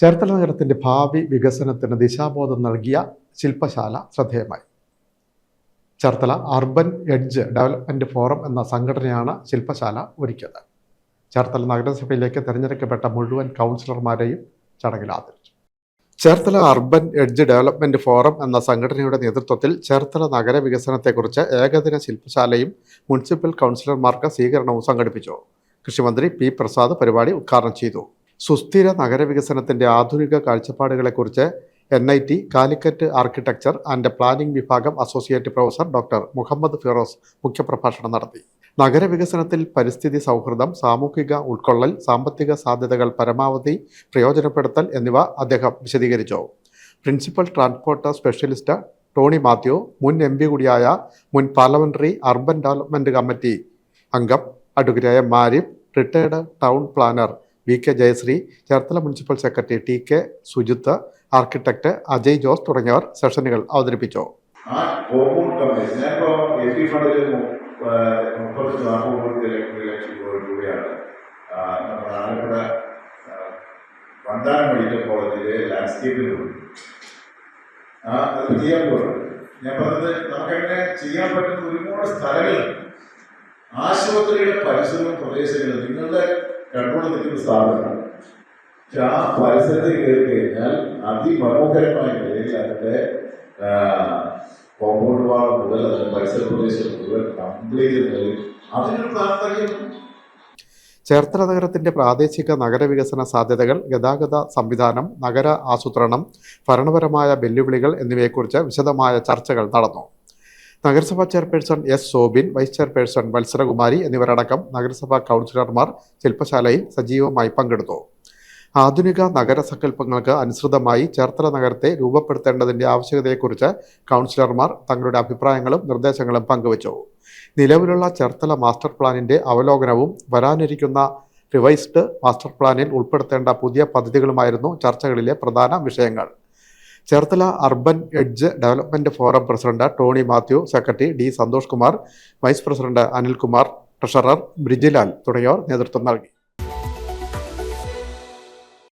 ചേർത്തല നഗരത്തിന്റെ ഭാവി വികസനത്തിന് ദിശാബോധം നൽകിയ ശില്പശാല ശ്രദ്ധേയമായി. Cherthala urban edge development forum എന്ന സംഘടനയാണ് ശില്പശാല ഒരുക്കിയത്. ചേർത്തല നഗരസഭയിലേക്ക് തിരഞ്ഞെടുക്കപ്പെട്ട മുഴുവൻ കൗൺസിലർമാരെയും ചടങ്ങിൽ ആദരിച്ചു. Cherthala urban edge development forum എന്ന സംഘടനയുടെ നേതൃത്വത്തിൽ ചേർത്തല നഗരവികസനത്തെക്കുറിച്ച് ഏകദിന ശില്പശാലയും മുനിസിപ്പൽ കൗൺസിലർമാർക്ക് സ്വീകരണവും സംഘടിപ്പിച്ചു. കൃഷിമന്ത്രി പി പ്രസാദ് പരിപാടി ഉദ്ഘാടനം ചെയ്തു. സുസ്ഥിര നഗരവികസനത്തിന്റെ ആധുനിക കാഴ്ചപ്പാടുകളെക്കുറിച്ച് N I T Calicut architecture and planning വിഭാഗം associate professor doctor Muhammad Firoz മുഖ്യപ്രഭാഷണം നടത്തി. നഗരവികസനത്തിൽ പരിസ്ഥിതി സൗഹൃദം സാമൂഹിക ഉൾക്കൊള്ളൽ സാമ്പത്തിക സാധ്യതകൾ പരമാവധി പ്രയോജനപ്പെടുത്തൽ എന്നിവ അദ്ദേഹം വിശദീകരിച്ചു. Principal transport specialist Tony Mathew മുൻ എം പി കൂടിയായ മുൻ പാർലമെന്ററി അർബൻ ഡെവലപ്മെന്റ് കമ്മിറ്റി അംഗം advocate Marif retired town planner V K Jayashree Cherthala municipal secretary T K Sujith architect Ajay Jose തുടങ്ങിയവർ സെഷനുകൾ അവതരിപ്പിച്ചു. ഞാൻ പറഞ്ഞത് നമുക്കങ്ങനെ ചെയ്യാൻ പറ്റുന്ന ഒരുപാട് സ്ഥലങ്ങളുണ്ട്. ആശുപത്രിയുടെ പരിസരവും പ്രദേശങ്ങളും നിങ്ങളുടെ കൺട്രോളിൽ നിൽക്കുന്ന സ്ഥാപനമാണ് പക്ഷെ ആ പരിസരത്തിൽ കയറി കഴിഞ്ഞാൽ അതിമനോഹരമായ നിലയിൽ അതിന്റെ കോമ്പൗണ്ട് വാൾ മുതൽ അതിന്റെ പരിസര പ്രദേശം മുതൽ കംപ്ലീറ്റ് നിലയിൽ അതിനൊരു താല്പര്യം ചേർത്തല നഗരത്തിന്റെ പ്രാദേശിക നഗരവികസന സാധ്യതകൾ ഗതാഗത സംവിധാനം നഗര ആസൂത്രണം ഭരണപരമായ വെല്ലുവിളികൾ എന്നിവയെക്കുറിച്ച് വിശദമായ ചർച്ചകൾ നടന്നു. നഗരസഭാ chairperson S Sobin vice chairperson Matsarakumari എന്നിവരടക്കം നഗരസഭാ കൗൺസിലർമാർ ശില്പശാലയിൽ സജീവമായി പങ്കെടുത്തു. ആധുനിക നഗര സങ്കല്പങ്ങൾക്ക് അനുസൃതമായി ചേർത്തല നഗരത്തെ രൂപപ്പെടുത്തേണ്ടതിന്റെ ആവശ്യകതയെക്കുറിച്ച് കൗൺസിലർമാർ തങ്ങളുടെ അഭിപ്രായങ്ങളും നിർദ്ദേശങ്ങളും പങ്കുവച്ചു. നിലവിലുള്ള ചേർത്തല മാസ്റ്റർ പ്ലാനിന്റെ അവലോകനവും വരാനിരിക്കുന്ന റിവൈസ്ഡ് മാസ്റ്റർ പ്ലാനിൽ ഉൾപ്പെടുത്തേണ്ട പുതിയ പദ്ധതികളുമായിരുന്നു ചർച്ചകളിലെ പ്രധാന വിഷയങ്ങൾ. Cherthala urban edge development forum president Tony Mathew secretary D Santhosh Kumar vice president Anilkumar treasurer Brijilal തുടങ്ങിയവർ നേതൃത്വം നൽകി.